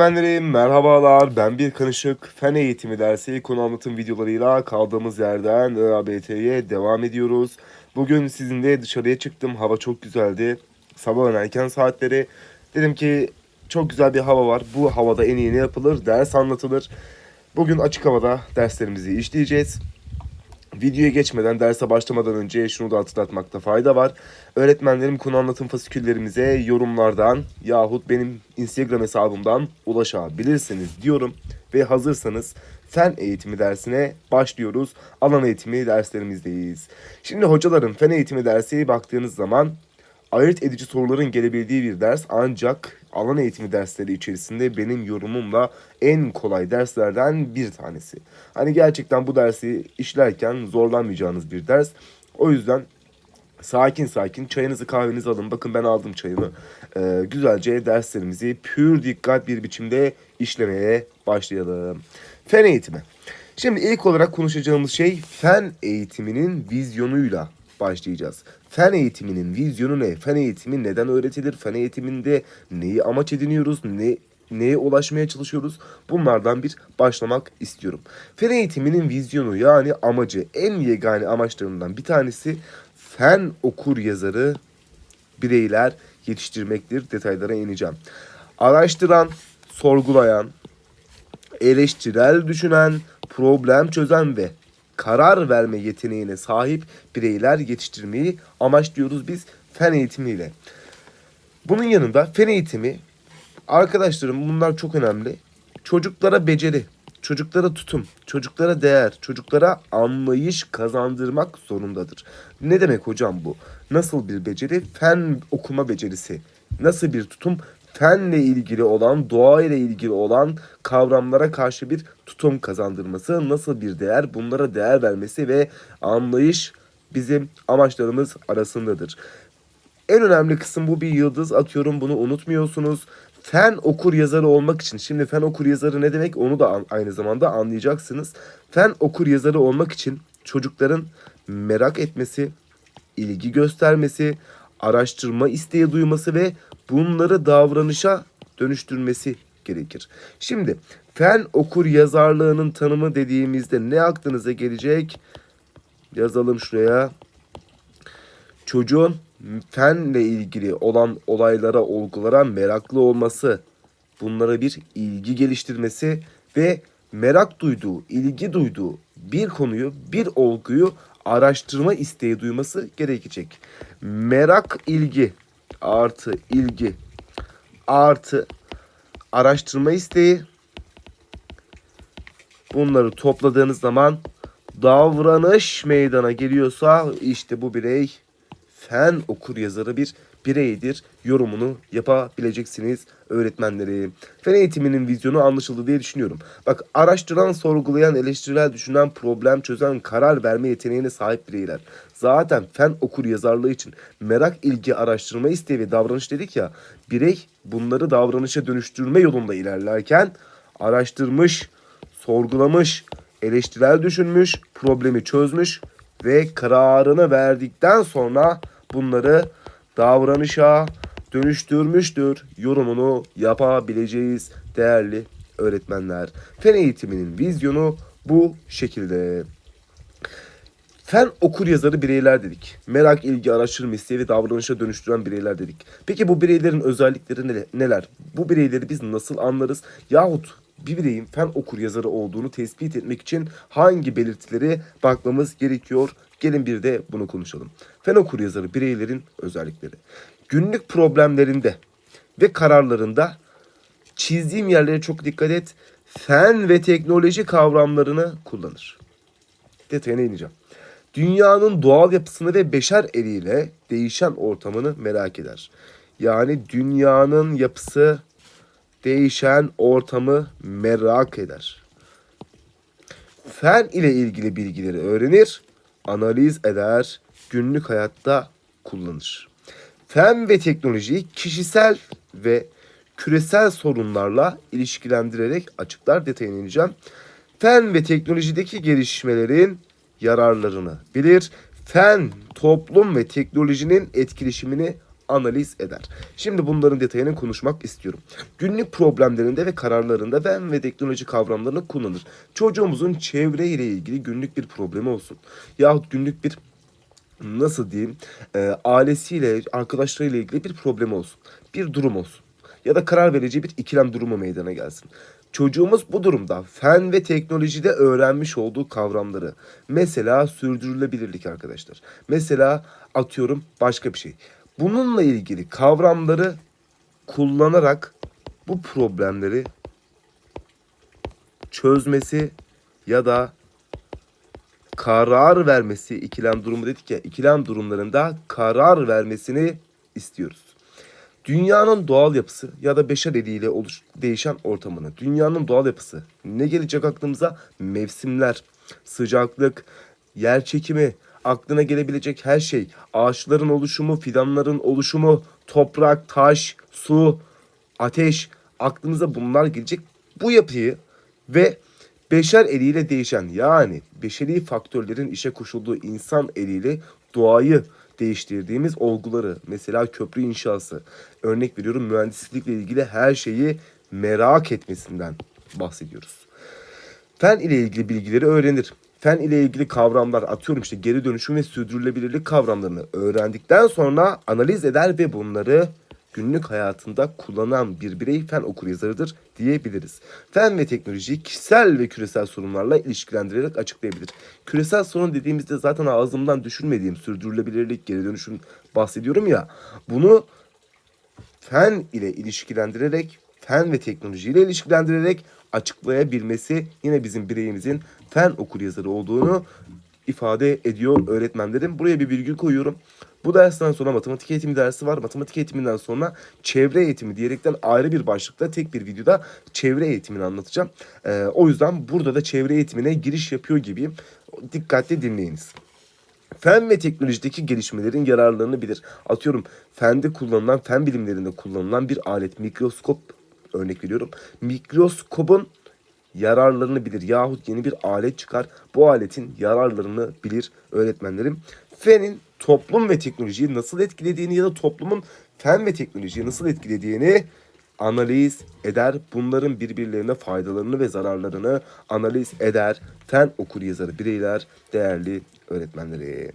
Öğretmenlerim merhabalar. Ben bir kanışık fen eğitimi dersi konu anlatım videolarıyla kaldığımız yerden ÖABT'ye devam ediyoruz. Bugün sizinle dışarıya çıktım. Hava çok güzeldi. Sabahın erken saatleri. Dedim ki çok güzel bir hava var. Bu havada en iyi ne yapılır? Ders anlatılır. Bugün açık havada derslerimizi işleyeceğiz. Videoya geçmeden, derse başlamadan önce şunu da hatırlatmakta fayda var. Öğretmenlerim konu anlatım fasiküllerimize yorumlardan yahut benim Instagram hesabımdan ulaşabilirsiniz diyorum. Ve hazırsanız fen eğitimi dersine başlıyoruz. Alan eğitimi derslerimizdeyiz. Şimdi hocaların fen eğitimi dersi baktığınız zaman ayırt edici soruların gelebildiği bir ders ancak alan eğitimi dersleri içerisinde benim yorumumla en kolay derslerden bir tanesi. Hani gerçekten bu dersi işlerken zorlanmayacağınız bir ders. O yüzden sakin sakin çayınızı kahvenizi alın. Bakın ben aldım çayımı. Ee, güzelce derslerimizi pür dikkat bir biçimde işlemeye başlayalım. Fen eğitimi. Şimdi ilk olarak konuşacağımız şey fen eğitiminin vizyonuyla başlayacağız. Fen eğitiminin vizyonu ne? Fen eğitimi neden öğretilir? Fen eğitiminde neyi amaç ediniyoruz? Ne neye ulaşmaya çalışıyoruz? Bunlardan bir başlamak istiyorum. Fen eğitiminin vizyonu yani amacı en yegane amaçlarından bir tanesi fen okur yazarı bireyler yetiştirmektir. Detaylara ineceğim. Araştıran, sorgulayan, eleştirel düşünen, problem çözen ve karar verme yeteneğine sahip bireyler yetiştirmeyi amaçlıyoruz biz fen eğitimiyle. Bunun yanında fen eğitimi arkadaşlarım bunlar çok önemli. Çocuklara beceri, çocuklara tutum, çocuklara değer, çocuklara anlayış kazandırmak zorundadır. Ne demek hocam bu? Nasıl bir beceri? Fen okuma becerisi. Nasıl bir tutum? Fenle ilgili olan, doğayla ilgili olan kavramlara karşı bir tutum kazandırması, nasıl bir değer, bunlara değer vermesi ve anlayış bizim amaçlarımız arasındadır. En önemli kısım bu bir yıldız atıyorum bunu unutmuyorsunuz. Fen okur yazarı olmak için şimdi fen okur yazarı ne demek onu da aynı zamanda anlayacaksınız. Fen okur yazarı olmak için çocukların merak etmesi, ilgi göstermesi, araştırma isteği duyması ve bunları davranışa dönüştürmesi gerekir. Şimdi fen okur yazarlığının tanımı dediğimizde ne aklınıza gelecek? Yazalım şuraya çocuğun fenle ilgili olan olaylara, olgulara meraklı olması, bunlara bir ilgi geliştirmesi ve merak duyduğu, ilgi duyduğu bir konuyu, bir olguyu araştırma isteği duyması gerekecek. Merak, ilgi artı ilgi artı araştırma isteği. Bunları topladığınız zaman davranış meydana geliyorsa işte bu birey fen okur yazarı bir bireydir. Yorumunu yapabileceksiniz öğretmenleri. Fen eğitiminin vizyonu anlaşıldı diye düşünüyorum. Bak araştıran, sorgulayan, eleştirel düşünen, problem çözen, karar verme yeteneğine sahip bireyler. Zaten fen okur yazarlığı için merak, ilgi, araştırma isteği ve davranış dedik ya. Birey bunları davranışa dönüştürme yolunda ilerlerken araştırmış, sorgulamış, eleştirel düşünmüş, problemi çözmüş ve kararını verdikten sonra bunları davranışa dönüştürmüştür. Yorumunu yapabileceğiz değerli öğretmenler. Fen eğitiminin vizyonu bu şekilde. Fen okur yazarı bireyler dedik. Merak, ilgi, araştırma isteği ve davranışa dönüştüren bireyler dedik. Peki bu bireylerin özellikleri nele- neler? Bu bireyleri biz nasıl anlarız? Yahut bir bireyin fen okur yazarı olduğunu tespit etmek için hangi belirtileri bakmamız gerekiyor? Gelin bir de bunu konuşalım. Fen okur yazarı bireylerin özellikleri. Günlük problemlerinde ve kararlarında çizdiğim yerlere çok dikkat et. Fen ve teknoloji kavramlarını kullanır. Detayına ineceğim. Dünyanın doğal yapısını ve beşer eliyle değişen ortamını merak eder. Yani dünyanın yapısı değişen ortamı merak eder. Fen ile ilgili bilgileri öğrenir, analiz eder, günlük hayatta kullanır. Fen ve teknolojiyi kişisel ve küresel sorunlarla ilişkilendirerek açıklar detayına ineceğim. Fen ve teknolojideki gelişmelerin yararlarını bilir. Fen, toplum ve teknolojinin etkileşimini analiz eder. Şimdi bunların detayını konuşmak istiyorum. Günlük problemlerinde ve kararlarında fen ve teknoloji kavramlarını kullanır. Çocuğumuzun çevre ile ilgili günlük bir problemi olsun. Yahut günlük bir nasıl diyeyim e, ailesiyle arkadaşlarıyla ilgili bir problemi olsun. Bir durum olsun. Ya da karar verici bir ikilem durumu meydana gelsin. Çocuğumuz bu durumda fen ve teknolojide öğrenmiş olduğu kavramları mesela sürdürülebilirlik arkadaşlar. Mesela atıyorum başka bir şey. Bununla ilgili kavramları kullanarak bu problemleri çözmesi ya da karar vermesi ikilem durumu dedik ya ikilem durumlarında karar vermesini istiyoruz. Dünyanın doğal yapısı ya da beşer eliyle oluş, değişen ortamını, dünyanın doğal yapısı ne gelecek aklımıza? Mevsimler, sıcaklık, yer çekimi, aklına gelebilecek her şey, ağaçların oluşumu, fidanların oluşumu, toprak, taş, su, ateş, aklınıza bunlar gelecek. Bu yapıyı ve beşer eliyle değişen yani beşeri faktörlerin işe koşulduğu insan eliyle doğayı değiştirdiğimiz olguları mesela köprü inşası örnek veriyorum mühendislikle ilgili her şeyi merak etmesinden bahsediyoruz. Fen ile ilgili bilgileri öğrenir. Fen ile ilgili kavramlar atıyorum işte geri dönüşüm ve sürdürülebilirlik kavramlarını öğrendikten sonra analiz eder ve bunları günlük hayatında kullanan bir birey fen okuryazarıdır diyebiliriz. Fen ve teknolojiyi kişisel ve küresel sorunlarla ilişkilendirerek açıklayabilir. Küresel sorun dediğimizde zaten ağzımdan düşürmediğim sürdürülebilirlik, geri dönüşüm bahsediyorum ya. Bunu fen ile ilişkilendirerek, fen ve teknolojiyle ilişkilendirerek açıklayabilmesi yine bizim bireyimizin fen okuryazarı olduğunu ifade ediyor öğretmenlerim. Buraya bir virgül koyuyorum. Bu dersten sonra matematik eğitimi dersi var. Matematik eğitiminden sonra çevre eğitimi diyerekten ayrı bir başlıkta tek bir videoda çevre eğitimini anlatacağım. Ee, o yüzden burada da çevre eğitimine giriş yapıyor gibiyim. Dikkatli dinleyiniz. Fen ve teknolojideki gelişmelerin yararlarını bilir. Atıyorum fende kullanılan, fen bilimlerinde kullanılan bir alet, mikroskop örnek veriyorum. Mikroskopun yararlarını bilir yahut yeni bir alet çıkar. Bu aletin yararlarını bilir öğretmenlerim. Fenin toplum ve teknolojiyi nasıl etkilediğini ya da toplumun fen ve teknolojiyi nasıl etkilediğini analiz eder. Bunların birbirlerine faydalarını ve zararlarını analiz eder. Fen okur yazarı bireyler, değerli öğretmenleri.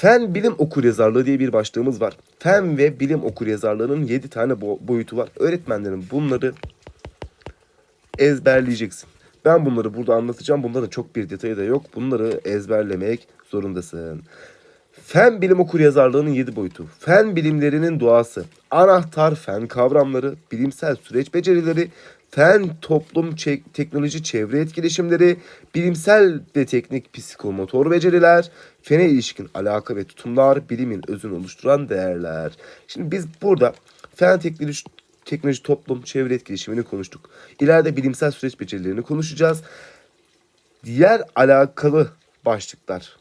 Fen bilim okuryazarlığı diye bir başlığımız var. Fen ve bilim okuryazarlığının 7 tane bo- boyutu var. Öğretmenlerim bunları ezberleyeceksin. Ben bunları burada anlatacağım. Bunların çok bir detayı da yok. Bunları ezberlemek zorundasın. Fen bilim okuryazarlığının 7 boyutu. Fen bilimlerinin doğası. Anahtar fen kavramları, bilimsel süreç becerileri, fen toplum teknoloji çevre etkileşimleri, bilimsel ve teknik psikomotor beceriler, fene ilişkin alaka ve tutumlar, bilimin özünü oluşturan değerler. Şimdi biz burada fen teknoloji teknoloji, toplum, çevre etkileşimini konuştuk. İleride bilimsel süreç becerilerini konuşacağız. Diğer alakalı başlıklar,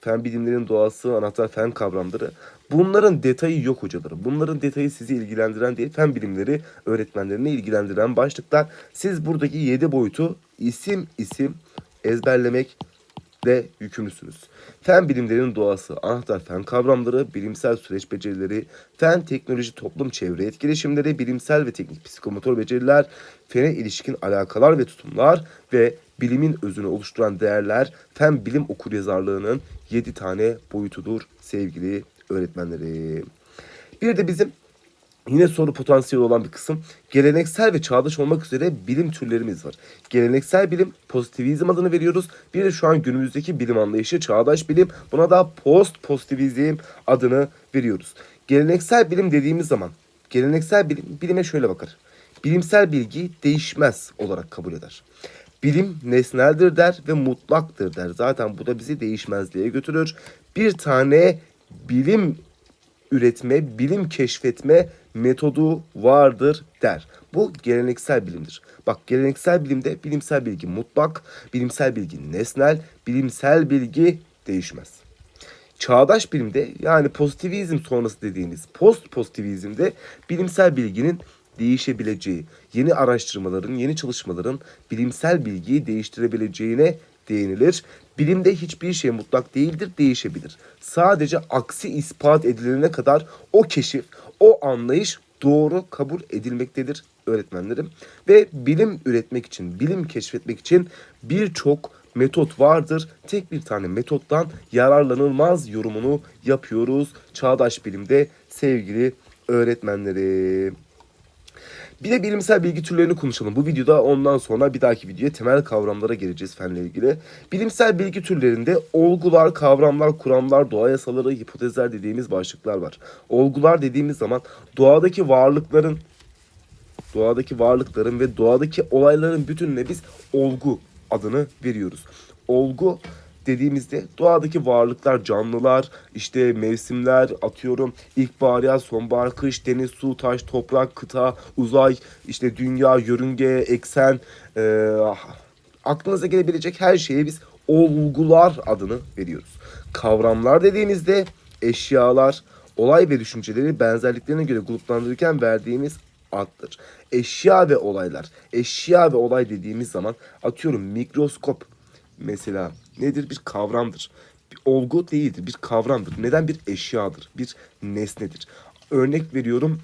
fen bilimlerinin doğası, anahtar fen kavramları. Bunların detayı yok hocalarım. Bunların detayı sizi ilgilendiren değil, fen bilimleri öğretmenlerini ilgilendiren başlıklar. Siz buradaki 7 boyutu isim isim ezberlemek de yükümlüsünüz. Fen bilimlerinin doğası, anahtar fen kavramları, bilimsel süreç becerileri, fen, teknoloji, toplum, çevre etkileşimleri, bilimsel ve teknik psikomotor beceriler, fene ilişkin alakalar ve tutumlar ve bilimin özünü oluşturan değerler, fen bilim okuryazarlığının 7 tane boyutudur sevgili öğretmenlerim. Bir de bizim Yine soru potansiyeli olan bir kısım. Geleneksel ve çağdaş olmak üzere bilim türlerimiz var. Geleneksel bilim pozitivizm adını veriyoruz. Bir de şu an günümüzdeki bilim anlayışı çağdaş bilim. Buna da post pozitivizm adını veriyoruz. Geleneksel bilim dediğimiz zaman geleneksel bilim bilime şöyle bakar. Bilimsel bilgi değişmez olarak kabul eder. Bilim nesneldir der ve mutlaktır der. Zaten bu da bizi değişmezliğe götürür. Bir tane bilim üretme, bilim keşfetme metodu vardır der. Bu geleneksel bilimdir. Bak geleneksel bilimde bilimsel bilgi mutlak, bilimsel bilgi nesnel, bilimsel bilgi değişmez. Çağdaş bilimde yani pozitivizm sonrası dediğimiz post pozitivizmde bilimsel bilginin değişebileceği, yeni araştırmaların, yeni çalışmaların bilimsel bilgiyi değiştirebileceğine değinilir. Bilimde hiçbir şey mutlak değildir, değişebilir. Sadece aksi ispat edilene kadar o keşif, o anlayış doğru kabul edilmektedir öğretmenlerim. Ve bilim üretmek için, bilim keşfetmek için birçok metot vardır. Tek bir tane metottan yararlanılmaz yorumunu yapıyoruz çağdaş bilimde sevgili öğretmenlerim. Bir de bilimsel bilgi türlerini konuşalım. Bu videoda ondan sonra bir dahaki videoya temel kavramlara geleceğiz fenle ilgili. Bilimsel bilgi türlerinde olgular, kavramlar, kuramlar, doğa yasaları, hipotezler dediğimiz başlıklar var. Olgular dediğimiz zaman doğadaki varlıkların doğadaki varlıkların ve doğadaki olayların bütününe biz olgu adını veriyoruz. Olgu dediğimizde doğadaki varlıklar, canlılar, işte mevsimler, atıyorum ilkbahar, yaz, sonbahar, kış, deniz, su, taş, toprak, kıta, uzay, işte dünya, yörünge, eksen, eee, aklınıza gelebilecek her şeye biz olgular adını veriyoruz. Kavramlar dediğimizde eşyalar, olay ve düşünceleri benzerliklerine göre gruplandırırken verdiğimiz addır. Eşya ve olaylar. Eşya ve olay dediğimiz zaman atıyorum mikroskop mesela nedir? Bir kavramdır. Bir olgu değildir, bir kavramdır. Neden? Bir eşyadır, bir nesnedir. Örnek veriyorum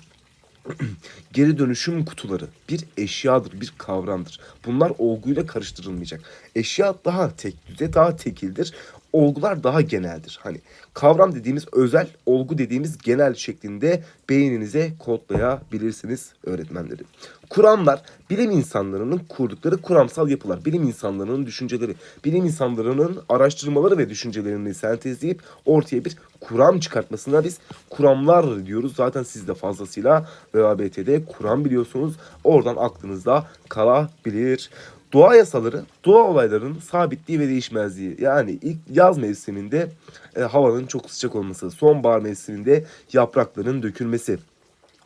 geri dönüşüm kutuları bir eşyadır, bir kavramdır. Bunlar olguyla karıştırılmayacak. Eşya daha tek daha tekildir. Olgular daha geneldir. Hani kavram dediğimiz özel, olgu dediğimiz genel şeklinde beyninize kodlayabilirsiniz öğretmenlerim. Kuramlar bilim insanlarının kurdukları kuramsal yapılar, bilim insanlarının düşünceleri, bilim insanlarının araştırmaları ve düşüncelerini sentezleyip ortaya bir kuram çıkartmasına biz kuramlar diyoruz. Zaten siz de fazlasıyla ÖABT'de kuram biliyorsunuz. Oradan aklınızda kalabilir. Doğa yasaları, doğa olaylarının sabitliği ve değişmezliği. Yani ilk yaz mevsiminde e, havanın çok sıcak olması, sonbahar mevsiminde yaprakların dökülmesi,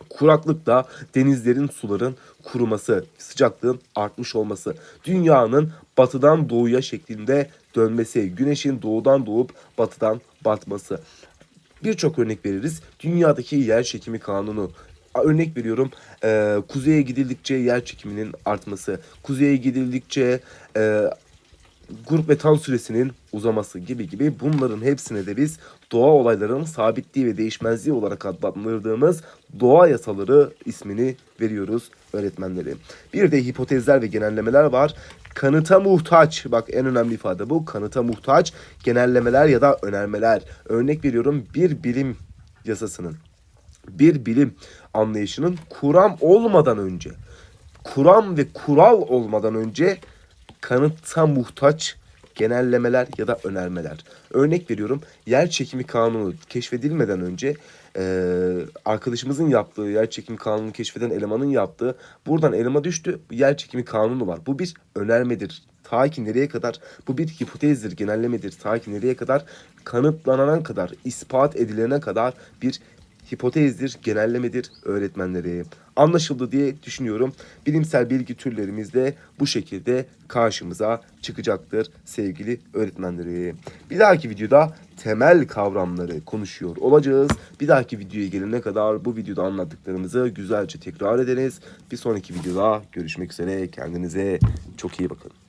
kuraklıkta denizlerin suların kuruması, sıcaklığın artmış olması, dünyanın batıdan doğuya şeklinde dönmesi, güneşin doğudan doğup batıdan batması. Birçok örnek veririz. Dünyadaki yer çekimi kanunu. Örnek veriyorum e, kuzeye gidildikçe yer çekiminin artması, kuzeye gidildikçe e, grup metan süresinin uzaması gibi gibi bunların hepsine de biz doğa olaylarının sabitliği ve değişmezliği olarak adlandırdığımız doğa yasaları ismini veriyoruz öğretmenleri. Bir de hipotezler ve genellemeler var. Kanıta muhtaç, bak en önemli ifade bu. Kanıta muhtaç genellemeler ya da önermeler. Örnek veriyorum bir bilim yasasının, bir bilim anlayışının kuram olmadan önce, kuram ve kural olmadan önce kanıta muhtaç genellemeler ya da önermeler. Örnek veriyorum yer çekimi kanunu keşfedilmeden önce eee, arkadaşımızın yaptığı yer çekimi kanunu keşfeden elemanın yaptığı buradan elema düştü yer çekimi kanunu var. Bu bir önermedir. Ta ki nereye kadar bu bir hipotezdir, genellemedir. Ta ki nereye kadar kanıtlanana kadar, ispat edilene kadar bir hipotezdir, genellemedir öğretmenleri. Anlaşıldı diye düşünüyorum. Bilimsel bilgi türlerimiz de bu şekilde karşımıza çıkacaktır sevgili öğretmenleri. Bir dahaki videoda temel kavramları konuşuyor olacağız. Bir dahaki videoya gelene kadar bu videoda anlattıklarımızı güzelce tekrar ederiz. Bir sonraki videoda görüşmek üzere. Kendinize çok iyi bakın.